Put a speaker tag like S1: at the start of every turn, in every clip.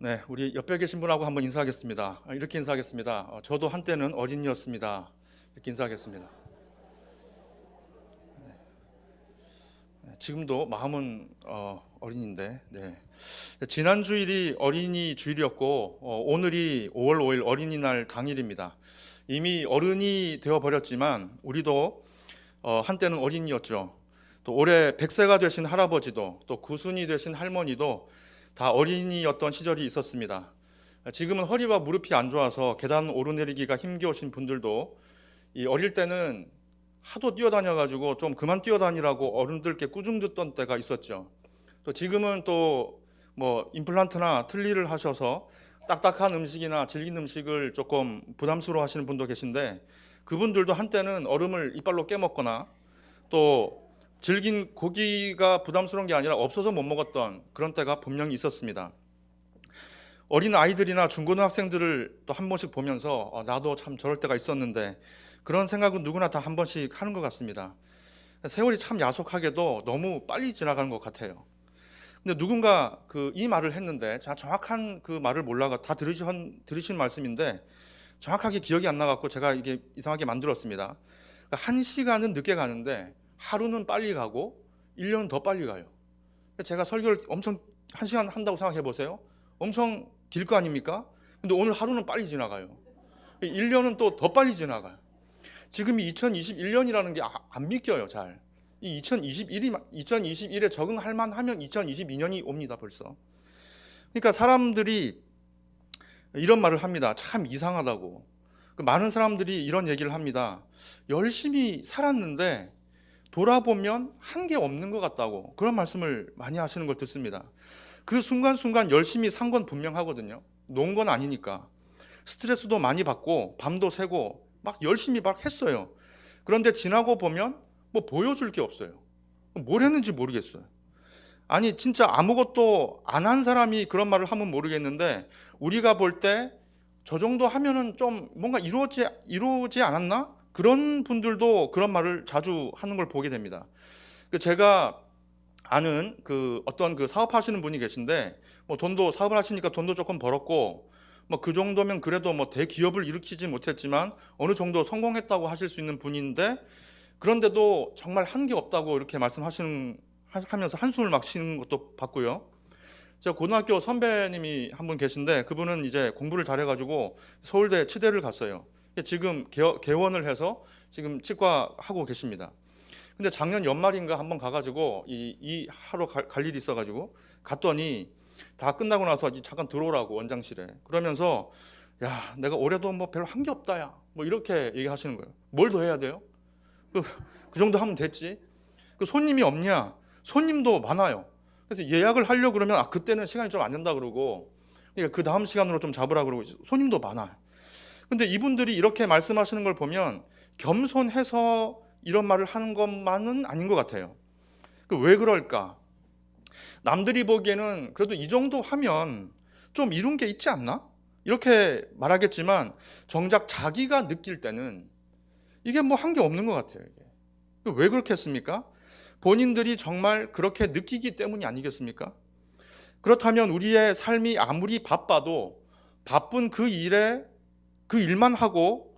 S1: 네, 우리 옆에 계신 분하고 한번 인사하겠습니다. 아, 이렇게 인사하겠습니다. 어, 저도 한때는 어린이였습니다. 이렇게 인사하겠습니다. 네, 지금도 마음은 어, 어린인데, 네. 지난 주일이 어린이 주일이었고 어, 오늘이 5월 5일 어린이날 당일입니다. 이미 어른이 되어 버렸지만 우리도 어, 한때는 어린이였죠. 또 올해 100세가 되신 할아버지도 또 구순이 되신 할머니도 다 어린이였던 시절이 있었습니다. 지금은 허리와 무릎이 안 좋아서 계단 오르내리기가 힘겨우신 분들도 이 어릴 때는 하도 뛰어다녀 가지고 좀 그만 뛰어다니라고 어른들께 꾸중 듣던 때가 있었죠. 또 지금은 또 뭐 임플란트나 틀니를 하셔서 딱딱한 음식이나 질긴 음식을 조금 부담스러워 하시는 분도 계신데 그분들도 한때는 얼음을 이빨로 깨먹거나 또 질긴 고기가 부담스러운 게 아니라 없어서 못 먹었던 그런 때가 분명히 있었습니다. 어린 아이들이나 중고등학생들을 또 한 번씩 보면서 어, 나도 참 저럴 때가 있었는데 그런 생각은 누구나 다 한 번씩 하는 것 같습니다. 세월이 참 야속하게도 너무 빨리 지나가는 것 같아요. 근데 누군가 그 이 말을 했는데 제가 정확한 그 말을 몰라가 다 들으신 들으신 말씀인데 정확하게 기억이 안 나갖고 제가 이게 이상하게 만들었습니다. 그러니까 한 시간은 늦게 가는데 하루는 빨리 가고 1년은 더 빨리 가요. 제가 설교를 엄청 한 시간 한다고 생각해 보세요. 엄청 길 거 아닙니까? 근데 오늘 하루는 빨리 지나가요. 1년은 또 더 빨리 지나가요. 지금이 2021년이라는 게 안 믿겨요, 잘. 이 2021이 2021에 적응할 만하면 2022년이 옵니다, 벌써. 그러니까 사람들이 이런 말을 합니다. 참 이상하다고. 그 많은 사람들이 이런 얘기를 합니다. 열심히 살았는데 돌아보면 한 게 없는 것 같다고 그런 말씀을 많이 하시는 걸 듣습니다. 그 순간순간 열심히 산 건 분명하거든요. 논건 아니니까. 스트레스도 많이 받고 밤도 새고 막 열심히 막 했어요. 그런데 지나고 보면 뭐 보여줄 게 없어요. 뭘 했는지 모르겠어요. 아니 진짜 아무것도 안 한 사람이 그런 말을 하면 모르겠는데 우리가 볼 때 저 정도 하면은 좀 뭔가 이루어지 이루어지 않았나? 그런 분들도 그런 말을 자주 하는 걸 보게 됩니다. 그 제가 아는 그 어떤 그 사업하시는 분이 계신데 뭐 돈도 사업을 하시니까 돈도 조금 벌었고 뭐 그 정도면 그래도 뭐 대기업을 일으키지 못했지만 어느 정도 성공했다고 하실 수 있는 분인데 그런데도 정말 한 게 없다고 이렇게 말씀하시는 하- 하면서 한숨을 막 쉬는 것도 봤고요. 제가 고등학교 선배님이 한 분 계신데 그분은 이제 공부를 잘해가지고 서울대 치대를 갔어요. 지금 개- 개원을 해서 지금 치과 하고 계십니다. 근데 작년 연말인가 한번 가가지고 이, 이 하러 갈, 갈 일이 있어가지고 갔더니 다 끝나고 나서 이 잠깐 들어오라고 원장실에 그러면서 야 내가 올해도 뭐 별로 한 게 없다야 뭐 이렇게 얘기하시는 거예요. 뭘 더 해야 돼요? 그, 그 정도 하면 됐지. 그 손님이 없냐? 손님도 많아요. 그래서 예약을 하려 고 그러면 아 그때는 시간이 좀 안 된다 그러고 그러니까 그 다음 시간으로 좀 잡으라 그러고 손님도 많아요. 근데 이분들이 이렇게 말씀하시는 걸 보면 겸손해서 이런 말을 하는 것만은 아닌 것 같아요. 그왜 그럴까? 남들이 보기에는 그래도 이 정도 하면 좀 이룬 게 있지 않나? 이렇게 말하겠지만 정작 자기가 느낄 때는 이게 뭐 한 게 없는 것 같아요. 이게. 왜 그렇게 했습니까? 본인들이 정말 그렇게 느끼기 때문이 아니겠습니까? 그렇다면 우리의 삶이 아무리 바빠도 바쁜 그 일에 그 일만 하고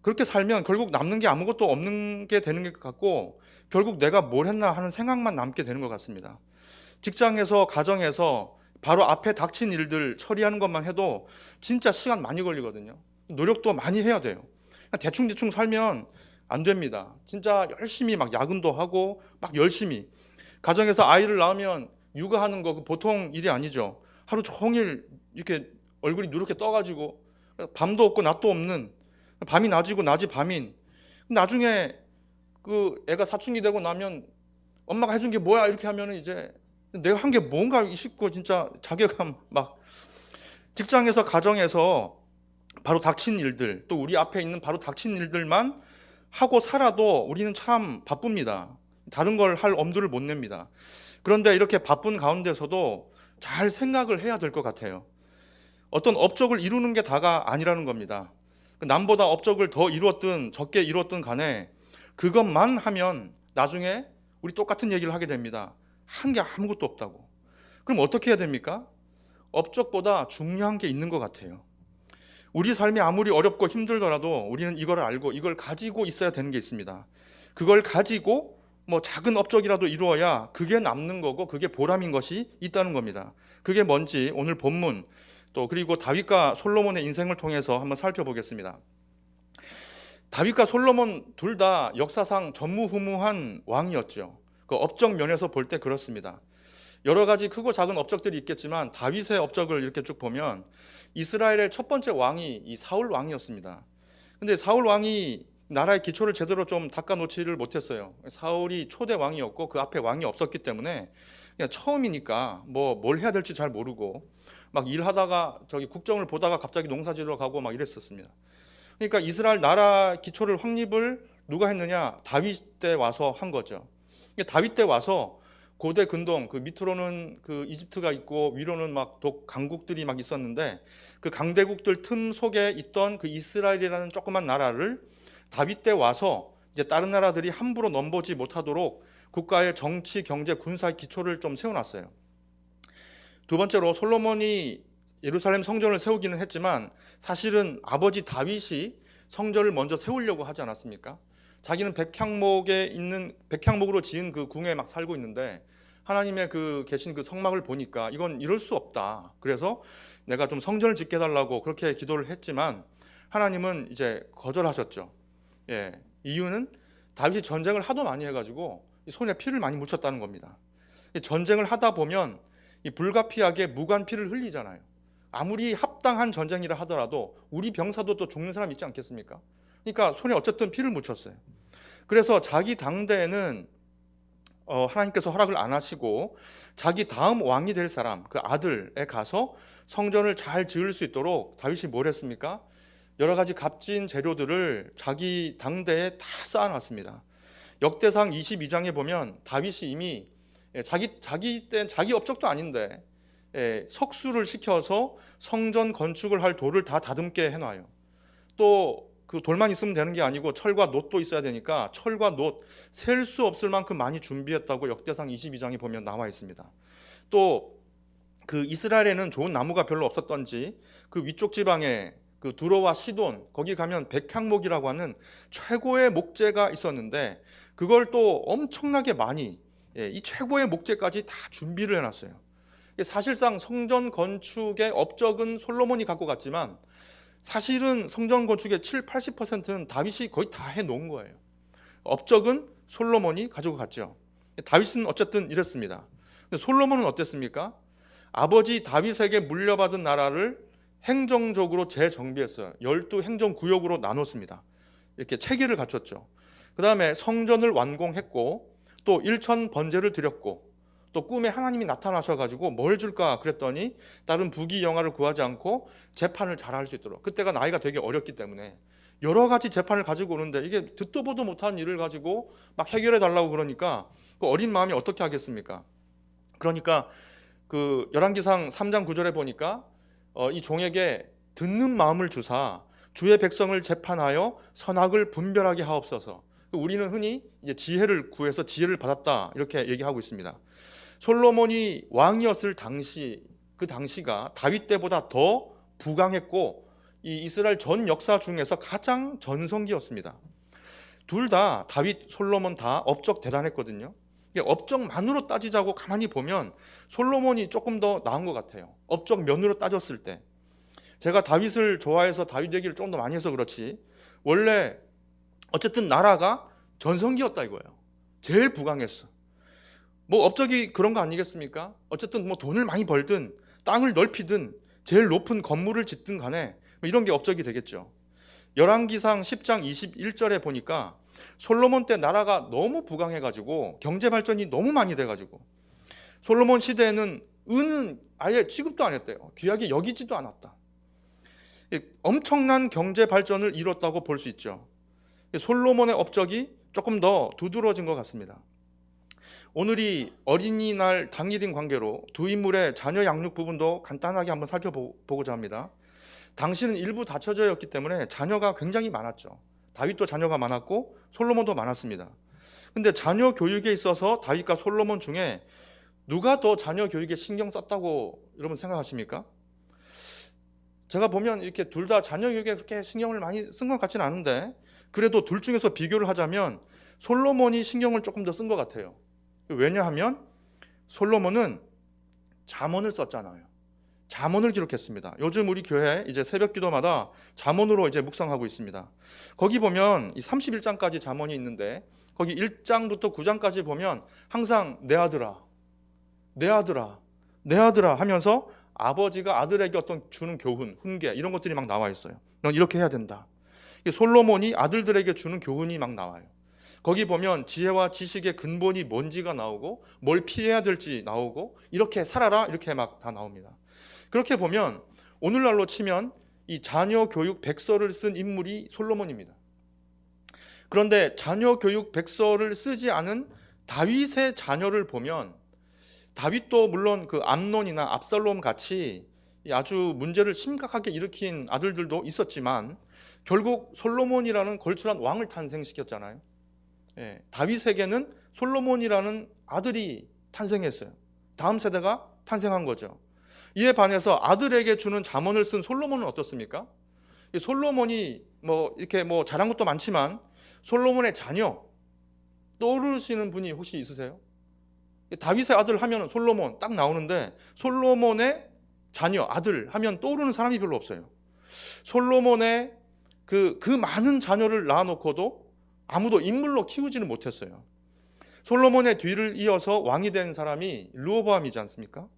S1: 그렇게 살면 결국 남는 게 아무것도 없는 게 되는 것 같고 결국 내가 뭘 했나 하는 생각만 남게 되는 것 같습니다. 직장에서 가정에서 바로 앞에 닥친 일들 처리하는 것만 해도 진짜 시간 많이 걸리거든요. 노력도 많이 해야 돼요. 대충 대충 살면 안 됩니다. 진짜 열심히 막 야근도 하고 막 열심히 가정에서 아이를 낳으면 육아하는 거그 보통 일이 아니죠. 하루 종일 이렇게 얼굴이 누렇게 떠가지고 밤도 없고 낮도 없는 밤이 낮이고 낮이 밤인 나중에 그 애가 사춘기 되고 나면 엄마가 해준 게 뭐야 이렇게 하면은 이제 내가 한 게 뭔가 싶고 진짜 자괴감 막 직장에서 가정에서 바로 닥친 일들 또 우리 앞에 있는 바로 닥친 일들만 하고 살아도 우리는 참 바쁩니다. 다른 걸 할 엄두를 못 냅니다. 그런데 이렇게 바쁜 가운데서도 잘 생각을 해야 될 것 같아요. 어떤 업적을 이루는 게 다가 아니라는 겁니다. 남보다 업적을 더 이루었든 적게 이루었든 간에 그것만 하면 나중에 우리 똑같은 얘기를 하게 됩니다. 한 게 아무것도 없다고. 그럼 어떻게 해야 됩니까? 업적보다 중요한 게 있는 것 같아요. 우리 삶이 아무리 어렵고 힘들더라도 우리는 이걸 알고 이걸 가지고 있어야 되는 게 있습니다. 그걸 가지고 뭐 작은 업적이라도 이루어야 그게 남는 거고 그게 보람인 것이 있다는 겁니다. 그게 뭔지 오늘 본문 또 그리고 다윗과 솔로몬의 인생을 통해서 한번 살펴보겠습니다. 다윗과 솔로몬 둘 다 역사상 전무후무한 왕이었죠. 그 업적 면에서 볼 때 그렇습니다. 여러 가지 크고 작은 업적들이 있겠지만 다윗의 업적을 이렇게 쭉 보면 이스라엘의 첫 번째 왕이 이 사울 왕이었습니다. 근데 사울 왕이 나라의 기초를 제대로 좀 닦아놓지를 못했어요. 사울이 초대 왕이었고 그 앞에 왕이 없었기 때문에 그냥 처음이니까 뭐 뭘 해야 될지 잘 모르고 막 일하다가 저기 국정을 보다가 갑자기 농사지러 가고 막 이랬었습니다. 그러니까 이스라엘 나라 기초를 확립을 누가 했느냐? 다윗 때 와서 한 거죠. 그러니까 다윗 때 와서 고대 근동 그 밑으로는 그 이집트가 있고 위로는 막 독 강국들이 막 있었는데 그 강대국들 틈 속에 있던 그 이스라엘이라는 조그만 나라를 다윗 때 와서 이제 다른 나라들이 함부로 넘보지 못하도록 국가의 정치, 경제, 군사 기초를 좀 세워놨어요. 두 번째로 솔로몬이 예루살렘 성전을 세우기는 했지만 사실은 아버지 다윗이 성전을 먼저 세우려고 하지 않았습니까? 자기는 백향목에 있는 백향목으로 지은 그 궁에 막 살고 있는데 하나님의 그 계신 그 성막을 보니까 이건 이럴 수 없다. 그래서 내가 좀 성전을 짓게 달라고 그렇게 기도를 했지만 하나님은 이제 거절하셨죠. 예. 이유는 다윗이 전쟁을 하도 많이 해가지고 손에 피를 많이 묻혔다는 겁니다. 이 전쟁을 하다 보면 이 불가피하게 무관 피를 흘리잖아요. 아무리 합당한 전쟁이라 하더라도 우리 병사도 또 죽는 사람 있지 않겠습니까? 그러니까 손에 어쨌든 피를 묻혔어요. 그래서 자기 당대에는 어, 하나님께서 허락을 안 하시고 자기 다음 왕이 될 사람 그 아들에 가서 성전을 잘 지을 수 있도록 다윗이 뭘 했습니까? 여러 가지 값진 재료들을 자기 당대에 다 쌓아놨습니다. 역대상 22장에 보면 다윗이 이미 예, 자기 자기 때 자기 업적도 아닌데 예, 석수를 시켜서 성전 건축을 할 돌을 다 다듬게 해놔요. 또 그 돌만 있으면 되는 게 아니고 철과 놋도 있어야 되니까 철과 놋 셀 수 없을 만큼 많이 준비했다고 역대상 22장에 보면 나와 있습니다. 또 그 이스라엘에는 좋은 나무가 별로 없었던지 그 위쪽 지방에 그 두로와 시돈 거기 가면 백향목이라고 하는 최고의 목재가 있었는데 그걸 또 엄청나게 많이 예, 이 최고의 목재까지 다 준비를 해놨어요. 사실상 성전 건축의 업적은 솔로몬이 갖고 갔지만 사실은 성전 건축의 7, 80%는 다윗이 거의 다 해놓은 거예요. 업적은 솔로몬이 가지고 갔죠. 다윗은 어쨌든 이랬습니다. 근데 솔로몬은 어땠습니까? 아버지 다윗에게 물려받은 나라를 행정적으로 재정비했어요. 열두 행정구역으로 나눴습니다. 이렇게 체계를 갖췄죠. 그 다음에 성전을 완공했고 또 일천 번제를 드렸고 또 꿈에 하나님이 나타나셔가지고 뭘 줄까 그랬더니 다른 부귀 영화를 구하지 않고 재판을 잘 할 수 있도록 그때가 나이가 되게 어렸기 때문에 여러 가지 재판을 가지고 오는데 이게 듣도 보도 못한 일을 가지고 막 해결해 달라고 그러니까 그 어린 마음이 어떻게 하겠습니까? 그러니까 그 열왕기상 3장 9절에 보니까 어, 이 종에게 듣는 마음을 주사 주의 백성을 재판하여 선악을 분별하게 하옵소서. 우리는 흔히 이제 지혜를 구해서 지혜를 받았다 이렇게 얘기하고 있습니다. 솔로몬이 왕이었을 당시 그 당시가 다윗 때보다 더 부강했고 이 이스라엘 전 역사 중에서 가장 전성기였습니다. 둘 다 다윗, 솔로몬 다 업적 대단했거든요. 업적만으로 따지자고 가만히 보면 솔로몬이 조금 더 나은 것 같아요. 업적 면으로 따졌을 때. 제가 다윗을 좋아해서 다윗 얘기를 좀더 많이 해서 그렇지. 원래 어쨌든 나라가 전성기였다 이거예요. 제일 부강했어. 뭐 업적이 그런 거 아니겠습니까? 어쨌든 뭐 돈을 많이 벌든 땅을 넓히든 제일 높은 건물을 짓든 간에 뭐 이런 게 업적이 되겠죠. 열왕기상 10장 21절에 보니까 솔로몬 때 나라가 너무 부강해 가지고 경제 발전이 너무 많이 돼 가지고 솔로몬 시대에는 은은 아예 취급도 안 했대요. 귀하게 여기지도 않았다. 엄청난 경제 발전을 이뤘다고 볼 수 있죠. 솔로몬의 업적이 조금 더 두드러진 것 같습니다. 오늘이 어린이날 당일인 관계로 두 인물의 자녀 양육 부분도 간단하게 한번 살펴보고자 합니다. 당시는 일부 다처제였기 때문에 자녀가 굉장히 많았죠. 다윗도 자녀가 많았고 솔로몬도 많았습니다. 근데 자녀 교육에 있어서 다윗과 솔로몬 중에 누가 더 자녀 교육에 신경 썼다고 여러분 생각하십니까? 제가 보면 이렇게 둘 다 자녀 교육에 그렇게 신경을 많이 쓴 것 같지는 않은데 그래도 둘 중에서 비교를 하자면 솔로몬이 신경을 조금 더 쓴 것 같아요. 왜냐하면 솔로몬은 잠언을 썼잖아요. 잠언을 기록했습니다. 요즘 우리 교회 이제 새벽 기도마다 잠언으로 이제 묵상하고 있습니다. 거기 보면 이 31장까지 잠언이 있는데 거기 1장부터 9장까지 보면 항상 내 아들아, 내 아들아, 내 아들아 하면서 아버지가 아들에게 어떤 주는 교훈, 훈계 이런 것들이 막 나와 있어요. 넌 이렇게 해야 된다. 솔로몬이 아들들에게 주는 교훈이 막 나와요. 거기 보면 지혜와 지식의 근본이 뭔지가 나오고 뭘 피해야 될지 나오고 이렇게 살아라 이렇게 막 다 나옵니다. 그렇게 보면 오늘날로 치면 이 자녀 교육 백서를 쓴 인물이 솔로몬입니다. 그런데 자녀 교육 백서를 쓰지 않은 다윗의 자녀를 보면 다윗도 물론 그 암논이나 압살롬 같이 아주 문제를 심각하게 일으킨 아들들도 있었지만 결국 솔로몬이라는 걸출한 왕을 탄생시켰잖아요. 예, 다윗에게는 솔로몬이라는 아들이 탄생했어요. 다음 세대가 탄생한 거죠. 이에 반해서 아들에게 주는 잠언을 쓴 솔로몬은 어떻습니까? 이 솔로몬이 뭐 이렇게 뭐 잘한 것도 많지만 솔로몬의 자녀 떠오르시는 분이 혹시 있으세요? 다윗의 아들 하면 솔로몬 딱 나오는데 솔로몬의 자녀 아들 하면 떠오르는 사람이 별로 없어요. 솔로몬의 그, 그 많은 자녀를 낳아놓고도 아무도 인물로 키우지는 못했어요. 솔로몬의 뒤를 이어서 왕이 된 사람이 르호보암이지 않습니까?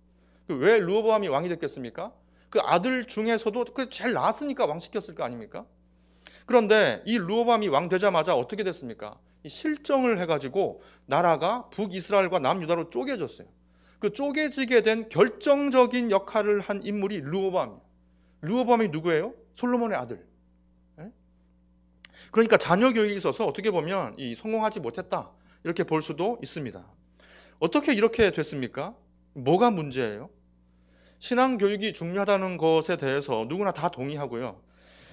S1: 그왜 르호보암이 왕이 됐겠습니까? 그 아들 중에서도 그 제일 나았으니까 왕 시켰을 거 아닙니까? 그런데 이 르호보암이 왕 되자마자 어떻게 됐습니까? 이 실정을 해가지고 나라가 북이스라엘과 남유다로 쪼개졌어요. 그 쪼개지게 된 결정적인 역할을 한 인물이 르호보암이에요. 르호보암이 누구예요? 솔로몬의 아들. 예? 그러니까 자녀 교육에 있어서 어떻게 보면 이 성공하지 못했다 이렇게 볼 수도 있습니다. 어떻게 이렇게 됐습니까? 뭐가 문제예요? 신앙 교육이 중요하다는 것에 대해서 누구나 다 동의하고요.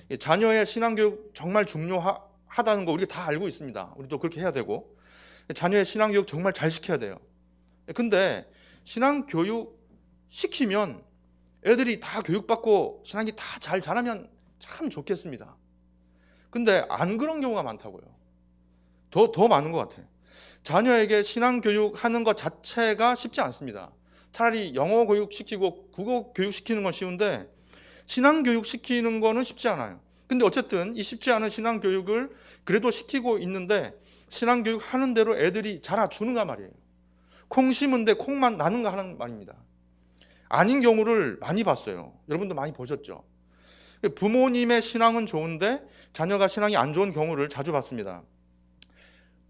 S1: 이 자녀의 신앙 교육 정말 중요하다는 거 우리가 다 알고 있습니다. 우리도 그렇게 해야 되고 자녀의 신앙 교육 정말 잘 시켜야 돼요. 근데 신앙 교육 시키면 애들이 다 교육받고 신앙이 다 잘 자라면 참 좋겠습니다. 근데 안 그런 경우가 많다고요. 더, 더 많은 것 같아요. 자녀에게 신앙 교육 하는 것 자체가 쉽지 않습니다. 차라리 영어 교육 시키고 국어 교육 시키는 건 쉬운데 신앙 교육 시키는 거는 쉽지 않아요. 근데 어쨌든 이 쉽지 않은 신앙 교육을 그래도 시키고 있는데 신앙 교육 하는 대로 애들이 자라주는가 말이에요. 콩 심은데 콩만 나는가 하는 말입니다. 아닌 경우를 많이 봤어요. 여러분도 많이 보셨죠? 부모님의 신앙은 좋은데 자녀가 신앙이 안 좋은 경우를 자주 봤습니다.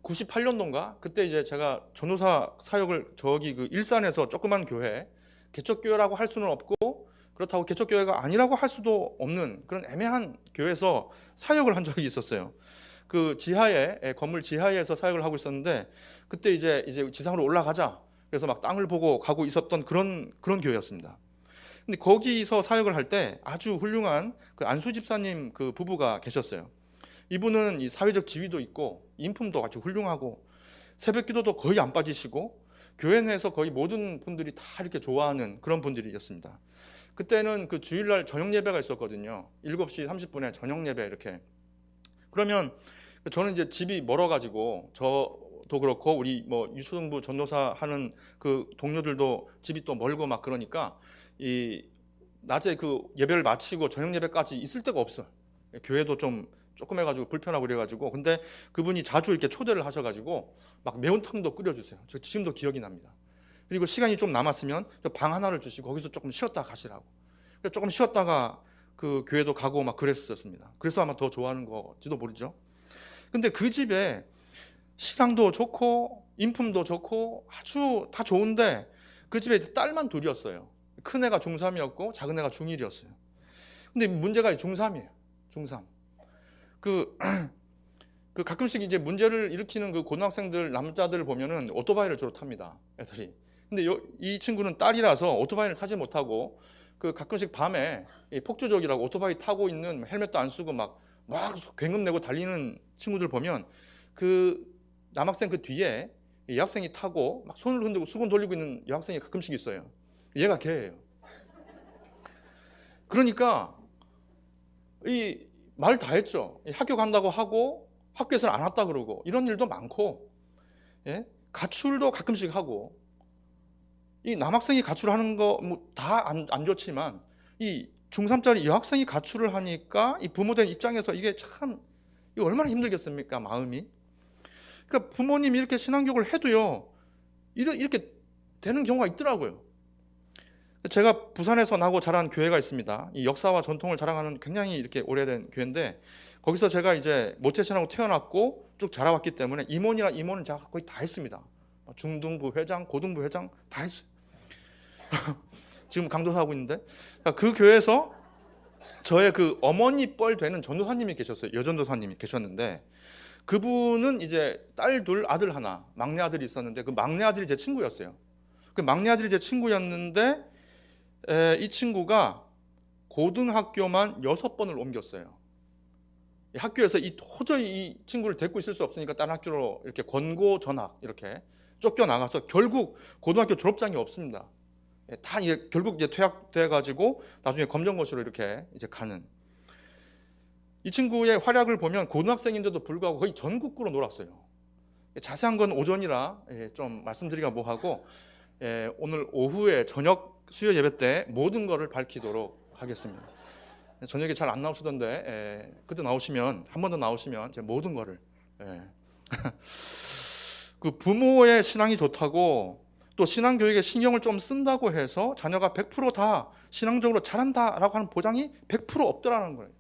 S1: 98년도인가 그때 이제 제가 전도사 사역을 저기 그 일산에서 조그만 교회 개척교회라고 할 수는 없고 그렇다고 개척교회가 아니라고 할 수도 없는 그런 애매한 교회에서 사역을 한 적이 있었어요. 그 지하에 예, 건물 지하에서 사역을 하고 있었는데 그때 이제 이제 지상으로 올라가자 그래서 막 땅을 보고 가고 있었던 그런 그런 교회였습니다. 근데 거기서 사역을 할 때 아주 훌륭한 그 안수 집사님 그 부부가 계셨어요. 이분은 이 사회적 지위도 있고 인품도 아주 훌륭하고 새벽 기도도 거의 안 빠지시고 교회 내에서 거의 모든 분들이 다 이렇게 좋아하는 그런 분들이었습니다. 그때는 그 주일날 저녁 예배가 있었거든요. 7시 30분에 저녁 예배 이렇게. 그러면 저는 이제 집이 멀어 가지고 저도 그렇고 우리 뭐 유초등부 전도사 하는 그 동료들도 집이 또 멀고 막 그러니까 이 낮에 그 예배를 마치고 저녁 예배까지 있을 데가 없어요. 교회도 좀 조금 해가지고 불편하고 그래가지고 근데 그분이 자주 이렇게 초대를 하셔가지고 막 매운탕도 끓여주세요. 저 지금도 기억이 납니다. 그리고 시간이 좀 남았으면 저방 하나를 주시고 거기서 조금 쉬었다 가시라고. 조금 쉬었다가 그 교회도 가고 막 그랬었습니다. 그래서 아마 더 좋아하는 거지도 모르죠. 근데 그 집에 신앙도 좋고 인품도 좋고 아주 다 좋은데 그 집에 딸만 둘이었어요. 큰 애가 중3이었고 작은 애가 중1이었어요. 근데 문제가 중3이에요. 중3. 그, 그 가끔씩 이제 문제를 일으키는 그 고등학생들 남자들 보면은 오토바이를 주로 탑니다. 애들이. 근데 요, 이 친구는 딸이라서 오토바이를 타지 못하고 그 가끔씩 밤에 이 폭주족이라고 오토바이 타고 있는 헬멧도 안 쓰고 막, 막 굉음 내고 달리는 친구들 보면 그 남학생 그 뒤에 이 여학생이 타고 막 손을 흔들고 수건 돌리고 있는 여학생이 가끔씩 있어요. 얘가 걔예요. 그러니까 이 말 다 했죠. 이 학교 간다고 하고 학교에서는 안 왔다 그러고 이런 일도 많고 예? 가출도 가끔씩 하고 이 남학생이 가출하는 거 뭐 다안 안 좋지만 이 중3짜리 여학생이 가출을 하니까 이 부모된 입장에서 이게 참 이거 얼마나 힘들겠습니까 마음이 그러니까 부모님이 이렇게 신앙교육을 해도요 이렇게 되는 경우가 있더라고요 제가 부산에서 나고 자란 교회가 있습니다 이 역사와 전통을 자랑하는 굉장히 이렇게 오래된 교회인데 거기서 제가 이제 모태신앙으로 태어났고 쭉 자라왔기 때문에 임원이나 임원은 제가 거의 다 했습니다 중등부 회장 고등부 회장 다 했어요 지금 강도사 하고 있는데 그 교회에서 저의 그 어머니 뻘 되는 전도사님이 계셨어요. 여전도사님이 계셨는데 그분은 이제 딸 둘 아들 하나 막내 아들이 있었는데 그 막내 아들이 제 친구였어요. 그 막내 아들이 제 친구였는데 에, 이 친구가 고등학교만 여섯 번을 옮겼어요. 이 학교에서 이 도저히 이 친구를 데리고 있을 수 없으니까 다른 학교로 이렇게 권고 전학 이렇게 쫓겨 나가서 결국 고등학교 졸업장이 없습니다. 예, 다 이게 결국 이제 퇴학돼 가지고 나중에 검정고시로 이렇게 이제 가는 이 친구의 활약을 보면 고등학생인데도 불구하고 거의 전국구로 놀았어요. 예, 자세한 건 오전이라 예, 좀 말씀드리기가 뭐하고 예, 오늘 오후에 저녁 수요 예배 때 모든 것을 밝히도록 하겠습니다. 저녁에 잘 안 나오시던데 예, 그때 나오시면 한 번 더 나오시면 제 모든 거를 예. 그 부모의 신앙이 좋다고 또 신앙 교육에 신경을 좀 쓴다고 해서 자녀가 100%다 신앙적으로 잘한다라고 하는 보장이 100% 없더라는 거예요.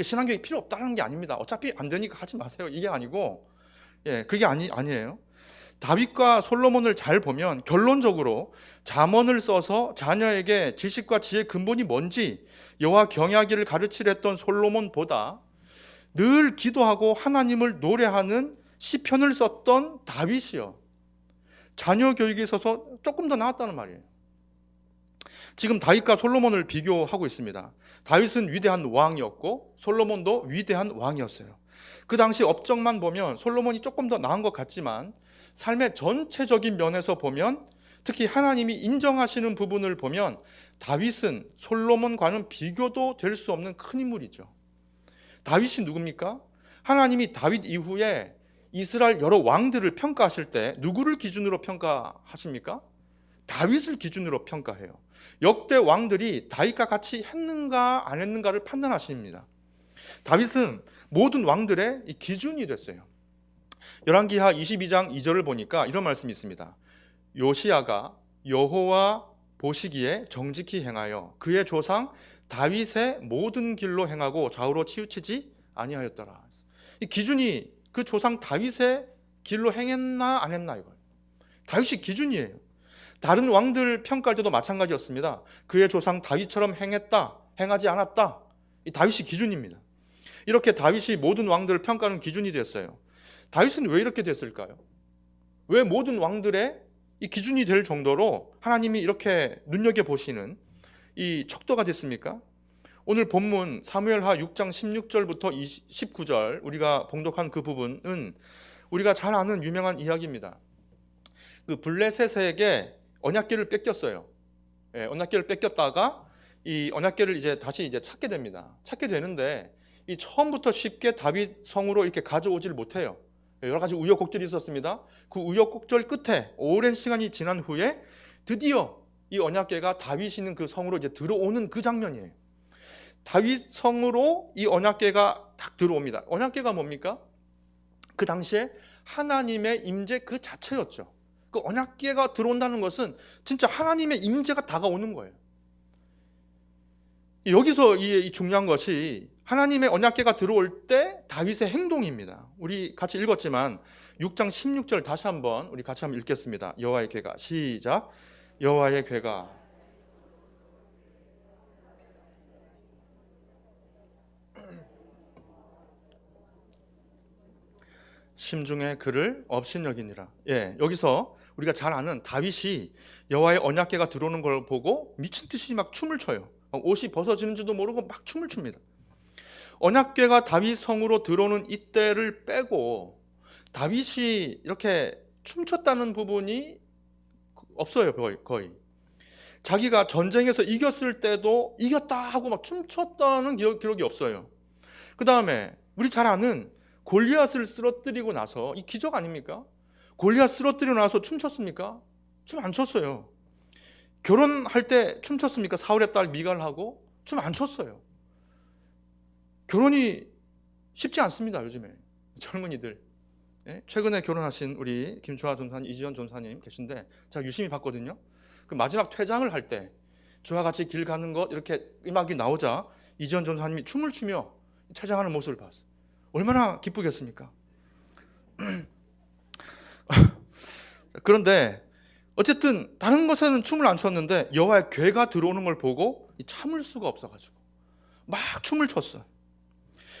S1: 신앙 교육이 필요 없다는 게 아닙니다. 어차피 안 되니까 하지 마세요. 이게 아니고 예, 그게 아니 아니에요. 다윗과 솔로몬을 잘 보면 결론적으로 잠언을 써서 자녀에게 지식과 지혜의 근본이 뭔지 여호와 경외하기를 가르치랬던 솔로몬보다 늘 기도하고 하나님을 노래하는 시편을 썼던 다윗이요. 자녀 교육에 있어서 조금 더 나았다는 말이에요. 지금 다윗과 솔로몬을 비교하고 있습니다. 다윗은 위대한 왕이었고 솔로몬도 위대한 왕이었어요. 그 당시 업적만 보면 솔로몬이 조금 더 나은 것 같지만 삶의 전체적인 면에서 보면 특히 하나님이 인정하시는 부분을 보면 다윗은 솔로몬과는 비교도 될 수 없는 큰 인물이죠. 다윗이 누굽니까? 하나님이 다윗 이후에 이스라엘 여러 왕들을 평가하실 때 누구를 기준으로 평가하십니까? 다윗을 기준으로 평가해요. 역대 왕들이 다윗과 같이 했는가 안 했는가를 판단하십니다. 다윗은 모든 왕들의 기준이 됐어요. 열왕기하 22장 2절을 보니까 이런 말씀이 있습니다. 요시야가 여호와 보시기에 정직히 행하여 그의 조상 다윗의 모든 길로 행하고 좌우로 치우치지 아니하였더라. 이 기준이 그 조상 다윗의 길로 행했나 안 했나 이거예요. 다윗이 기준이에요. 다른 왕들 평가할 때도 마찬가지였습니다. 그의 조상 다윗처럼 행했다, 행하지 않았다. 이 다윗이 기준입니다. 이렇게 다윗이 모든 왕들을 평가하는 기준이 됐어요. 다윗은 왜 이렇게 됐을까요? 왜 모든 왕들의 이 기준이 될 정도로 하나님이 이렇게 눈여겨 보시는 이 척도가 됐습니까? 오늘 본문 사무엘하 6장 16절부터 19절 우리가 봉독한 그 부분은 우리가 잘 아는 유명한 이야기입니다. 그 블레셋에게 언약궤를 뺏겼어요. 예, 언약궤를 뺏겼다가 이 언약궤를 이제 다시 이제 찾게 됩니다. 찾게 되는데 이 처음부터 쉽게 다윗 성으로 이렇게 가져오질 못해요. 여러 가지 우여곡절이 있었습니다. 그 우여곡절 끝에 오랜 시간이 지난 후에 드디어 이 언약궤가 다윗이 있는 그 성으로 이제 들어오는 그 장면이에요. 다윗 성으로 이 언약궤가 딱 들어옵니다. 언약궤가 뭡니까? 그 당시에 하나님의 임재 그 자체였죠. 그 언약궤가 들어온다는 것은 진짜 하나님의 임재가 다가오는 거예요. 여기서 이 중요한 것이 하나님의 언약궤가 들어올 때 다윗의 행동입니다. 우리 같이 읽었지만 6장 16절 다시 한번 우리 같이 한번 읽겠습니다. 여호와의 궤가 시작. 여호와의 궤가 심중에 그를 업신여기니라. 예, 여기서 우리가 잘 아는 다윗이 여호와의 언약궤가 들어오는 걸 보고 미친 듯이 막 춤을 춰요. 옷이 벗어지는지도 모르고 막 춤을 춥니다. 언약궤가 다윗 성으로 들어오는 이때를 빼고 다윗이 이렇게 춤췄다는 부분이 없어요 거의. 거의. 자기가 전쟁에서 이겼을 때도 이겼다 하고 막 춤췄다는 기억, 기록이 없어요. 그 다음에 우리 잘 아는 골리앗을 쓰러뜨리고 나서 이 기적 아닙니까? 골리앗 쓰러뜨리고 나서 춤췄습니까? 춤 안 췄어요. 결혼할 때 춤췄습니까? 사울의 딸 미갈하고 춤 안 췄어요. 결혼이 쉽지 않습니다 요즘에 젊은이들. 예? 최근에 결혼하신 우리 김주하 전사님, 이지연 전사님 계신데 제가 유심히 봤거든요. 그 마지막 퇴장을 할 때 저와 같이 길 가는 것 이렇게 음악이 나오자 이지연 전사님이 춤을 추며 퇴장하는 모습을 봤어요. 얼마나 기쁘겠습니까? 그런데 어쨌든 다른 것에는 춤을 안 췄는데 여호와의 괴가 들어오는 걸 보고 참을 수가 없어가지고 막 춤을 췄어요.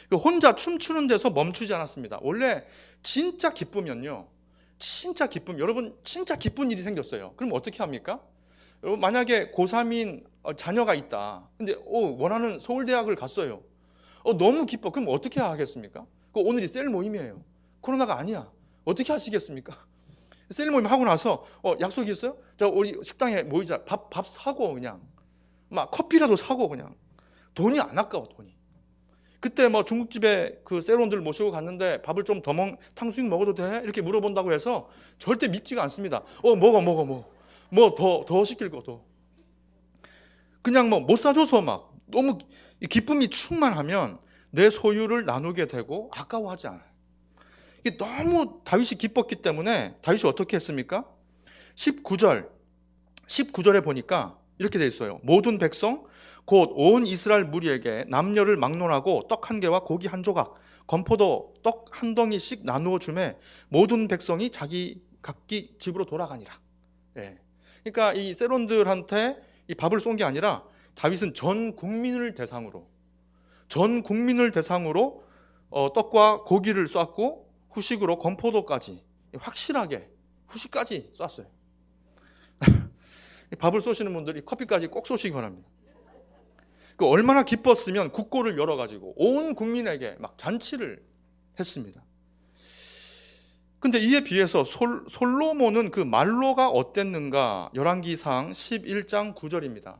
S1: 그 혼자 춤추는 데서 멈추지 않았습니다. 원래 진짜 기쁘면요, 진짜 기쁨 여러분 진짜 기쁜 일이 생겼어요. 그럼 어떻게 합니까? 여러분 만약에 고3인 자녀가 있다. 근데 어, 원하는 서울대학을 갔어요. 어, 너무 기뻐. 그럼 어떻게 하겠습니까? 그 오늘이 셀 모임이에요. 코로나가 아니야. 어떻게 하시겠습니까? 셀 모임 하고 나서 어, 약속 있어요? 자 우리 식당에 모이자. 밥 밥 사고 그냥 막 커피라도 사고 그냥 돈이 안 아까워 돈이. 그때 뭐 중국집에 그 세론들 모시고 갔는데 밥을 좀 더 먹, 탕수육 먹어도 돼? 이렇게 물어본다고 해서 절대 믿지가 않습니다. 어 먹어 먹어 먹어. 뭐 더 더 시킬 거 더. 그냥 뭐 못 사줘서 막 너무 이 기쁨이 충만하면 내 소유를 나누게 되고 아까워하지 않아요. 이게 너무 다윗이 기뻤기 때문에 다윗이 어떻게 했습니까? 19절 19절에 보니까 이렇게 돼 있어요. 모든 백성 곧 온 이스라엘 무리에게 남녀를 막론하고 떡 한 개와 고기 한 조각, 건포도 떡 한 덩이씩 나누어 주매 모든 백성이 자기 각기 집으로 돌아가니라. 예. 그러니까 이 세론들한테 이 밥을 쏜 게 아니라 다윗은 전 국민을 대상으로 전 국민을 대상으로 어, 떡과 고기를 쐈고 후식으로 건포도까지 확실하게 후식까지 쐈어요. 밥을 쏘시는 분들이 커피까지 꼭 쏘시기 바랍니다. 그 얼마나 기뻤으면 국고를 열어가지고 온 국민에게 막 잔치를 했습니다. 근데 이에 비해서 솔, 솔로몬은 그 말로가 어땠는가? 열왕기상 11장 9절입니다.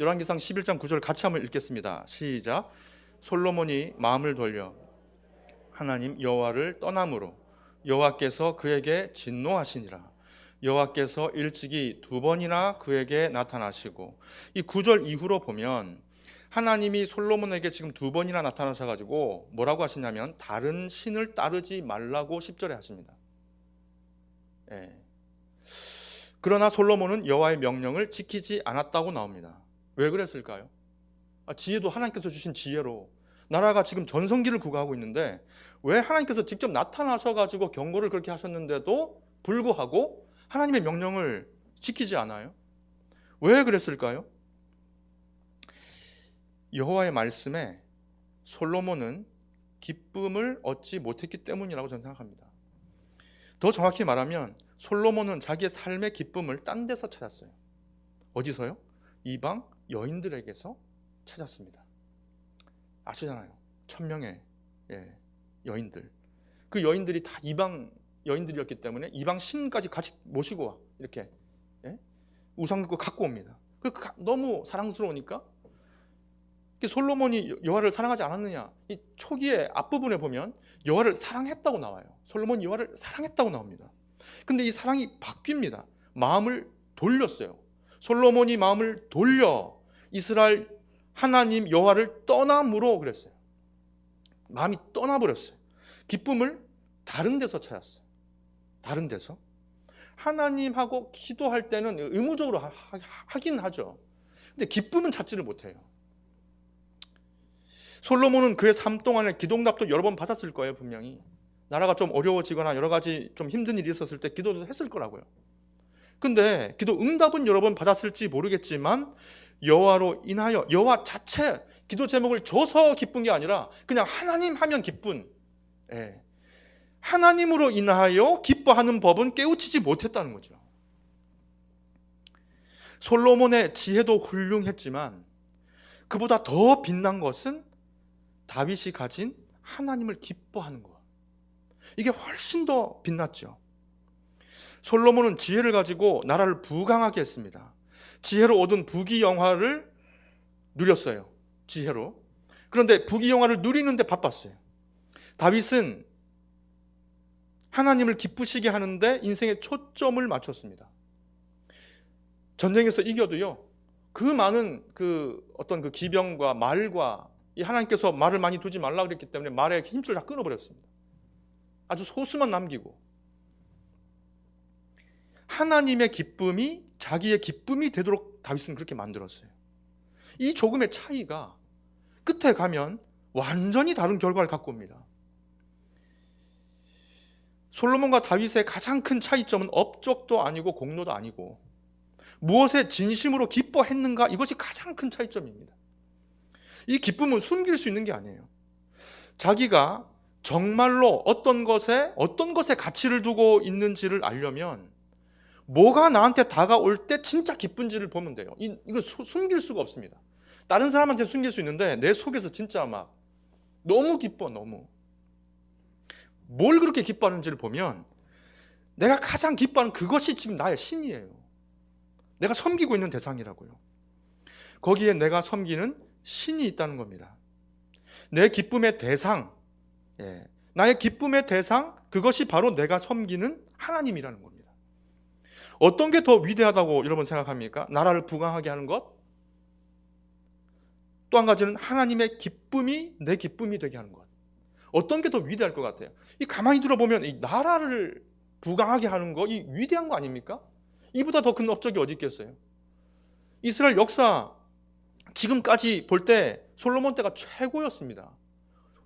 S1: 열왕기상 11장 9절 같이 한번 읽겠습니다. 시작. 솔로몬이 마음을 돌려 하나님 여호와를 떠남으로 여호와께서 그에게 진노하시니라. 여호와께서 일찍이 두 번이나 그에게 나타나시고 이 9절 이후로 보면 하나님이 솔로몬에게 지금 두 번이나 나타나셔 가지고 뭐라고 하시냐면 다른 신을 따르지 말라고 10절에 하십니다. 예. 그러나 솔로몬은 여호와의 명령을 지키지 않았다고 나옵니다. 왜 그랬을까요? 아, 지혜도 하나님께서 주신 지혜로 나라가 지금 전성기를 구가하고 있는데 왜 하나님께서 직접 나타나셔 가지고 경고를 그렇게 하셨는데도 불구하고 하나님의 명령을 지키지 않아요? 왜 그랬을까요? 여호와의 말씀에 솔로몬은 기쁨을 얻지 못했기 때문이라고 저는 생각합니다. 더 정확히 말하면 솔로몬은 자기의 삶의 기쁨을 딴 데서 찾았어요. 어디서요? 이방 여인들에게서 찾았습니다. 아시잖아요. 천명의 예, 여인들. 그 여인들이 다 이방 여인들이었기 때문에 이방 신까지 같이 모시고 와 이렇게 예? 우상 그 갖고 옵니다. 그 너무 사랑스러우니까 솔로몬이 여호와를 사랑하지 않았느냐? 이 초기의 앞부분에 보면 여호와를 사랑했다고 나와요. 솔로몬이 여호와를 사랑했다고 나옵니다. 근데 이 사랑이 바뀝니다. 마음을 돌렸어요. 솔로몬이 마음을 돌려 이스라엘 하나님 여호와를 떠남으로 그랬어요. 마음이 떠나버렸어요. 기쁨을 다른 데서 찾았어요. 다른 데서. 하나님하고 기도할 때는 의무적으로 하, 긴 하죠. 근데 기쁨은 찾지를 못해요. 솔로몬은 그의 삶 동안에 기도응답도 여러 번 받았을 거예요, 분명히. 나라가 좀 어려워지거나 여러 가지 좀 힘든 일이 있었을 때 기도도 했을 거라고요. 근데 기도 응답은 여러 번 받았을지 모르겠지만 여호와로 인하여 여호와 자체 기도 제목을 줘서 기쁜 게 아니라 그냥 하나님 하면 기쁜 예. 하나님으로 인하여 기뻐하는 법은 깨우치지 못했다는 거죠. 솔로몬의 지혜도 훌륭했지만 그보다 더 빛난 것은 다윗이 가진 하나님을 기뻐하는 것. 이게 훨씬 더 빛났죠. 솔로몬은 지혜를 가지고 나라를 부강하게 했습니다. 지혜로 얻은 부귀영화를 누렸어요. 지혜로. 그런데 부귀영화를 누리는데 바빴어요. 다윗은 하나님을 기쁘시게 하는데 인생의 초점을 맞췄습니다. 전쟁에서 이겨도요. 그 많은 그 어떤 그 기병과 말과 이 하나님께서 말을 많이 두지 말라 그랬기 때문에 말의 힘줄 다 끊어버렸습니다. 아주 소수만 남기고 하나님의 기쁨이 자기의 기쁨이 되도록 다윗은 그렇게 만들었어요. 이 조금의 차이가 끝에 가면 완전히 다른 결과를 갖고 옵니다. 솔로몬과 다윗의 가장 큰 차이점은 업적도 아니고 공로도 아니고 무엇에 진심으로 기뻐했는가 이것이 가장 큰 차이점입니다. 이 기쁨은 숨길 수 있는 게 아니에요. 자기가 정말로 어떤 것에 어떤 것에 가치를 두고 있는지를 알려면 뭐가 나한테 다가올 때 진짜 기쁜지를 보면 돼요. 이, 이거 수- 숨길 수가 없습니다. 다른 사람한테 숨길 수 있는데 내 속에서 진짜 막 너무 기뻐 너무. 뭘 그렇게 기뻐하는지를 보면 내가 가장 기뻐하는 그것이 지금 나의 신이에요. 내가 섬기고 있는 대상이라고요. 거기에 내가 섬기는 신이 있다는 겁니다. 내 기쁨의 대상, 예, 나의 기쁨의 대상, 그것이 바로 내가 섬기는 하나님이라는 겁니다. 어떤 게 더 위대하다고 여러분 생각합니까? 나라를 부강하게 하는 것? 또 한 가지는 하나님의 기쁨이 내 기쁨이 되게 하는 것. 어떤 게 더 위대할 것 같아요? 이 가만히 들어보면 이 나라를 부강하게 하는 거, 이 위대한 거 아닙니까? 이보다 더 큰 업적이 어디 있겠어요? 이스라엘 역사 지금까지 볼 때 솔로몬 때가 최고였습니다.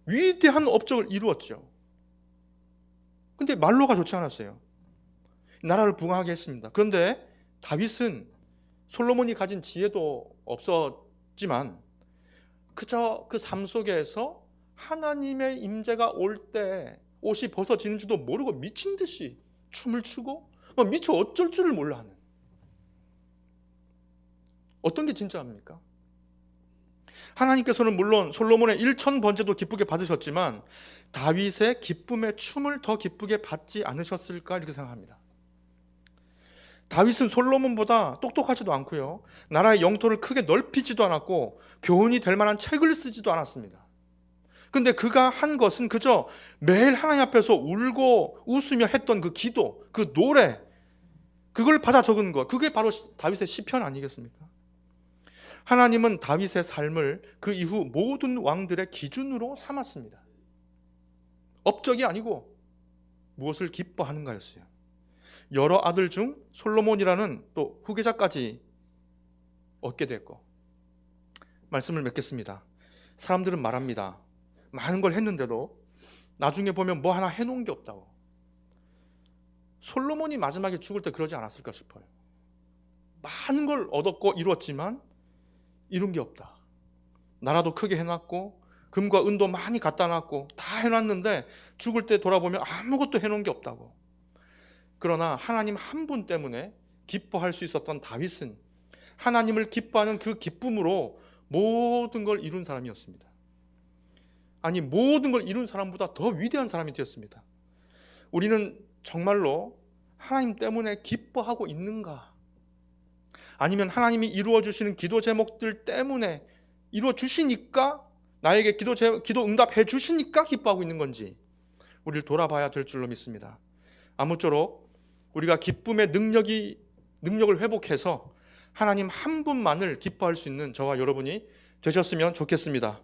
S1: 위대한 업적을 이루었죠. 근데 말로가 좋지 않았어요. 나라를 부강하게 했습니다. 그런데 다윗은 솔로몬이 가진 지혜도 없었지만 그저 그 삶 속에서 하나님의 임재가 올 때 옷이 벗어지는 줄도 모르고 미친 듯이 춤을 추고 막 미처 어쩔 줄을 몰라 하는 어떤 게 진짜입니까? 하나님께서는 물론 솔로몬의 일천 번제도 기쁘게 받으셨지만 다윗의 기쁨의 춤을 더 기쁘게 받지 않으셨을까 이렇게 생각합니다. 다윗은 솔로몬보다 똑똑하지도 않고요. 나라의 영토를 크게 넓히지도 않았고 교훈이 될 만한 책을 쓰지도 않았습니다. 근데 그가 한 것은 그저 매일 하나님 앞에서 울고 웃으며 했던 그 기도, 그 노래, 그걸 받아 적은 것, 그게 바로 다윗의 시편 아니겠습니까? 하나님은 다윗의 삶을 그 이후 모든 왕들의 기준으로 삼았습니다. 업적이 아니고 무엇을 기뻐하는가였어요. 여러 아들 중 솔로몬이라는 또 후계자까지 얻게 됐고 말씀을 맺겠습니다. 사람들은 말합니다. 많은 걸 했는데도 나중에 보면 뭐 하나 해놓은 게 없다고. 솔로몬이 마지막에 죽을 때 그러지 않았을까 싶어요. 많은 걸 얻었고 이루었지만 이룬 게 없다. 나라도 크게 해놨고 금과 은도 많이 갖다 놨고 다 해놨는데 죽을 때 돌아보면 아무것도 해놓은 게 없다고. 그러나 하나님 한 분 때문에 기뻐할 수 있었던 다윗은 하나님을 기뻐하는 그 기쁨으로 모든 걸 이룬 사람이었습니다. 아니 모든 걸 이룬 사람보다 더 위대한 사람이 되었습니다. 우리는 정말로 하나님 때문에 기뻐하고 있는가? 아니면 하나님이 이루어 주시는 기도 제목들 때문에 이루어 주시니까 나에게 기도 제, 기도 응답해 주시니까 기뻐하고 있는 건지 우리를 돌아봐야 될 줄로 믿습니다. 아무쪼록 우리가 기쁨의 능력이 능력을 회복해서 하나님 한 분만을 기뻐할 수 있는 저와 여러분이 되셨으면 좋겠습니다.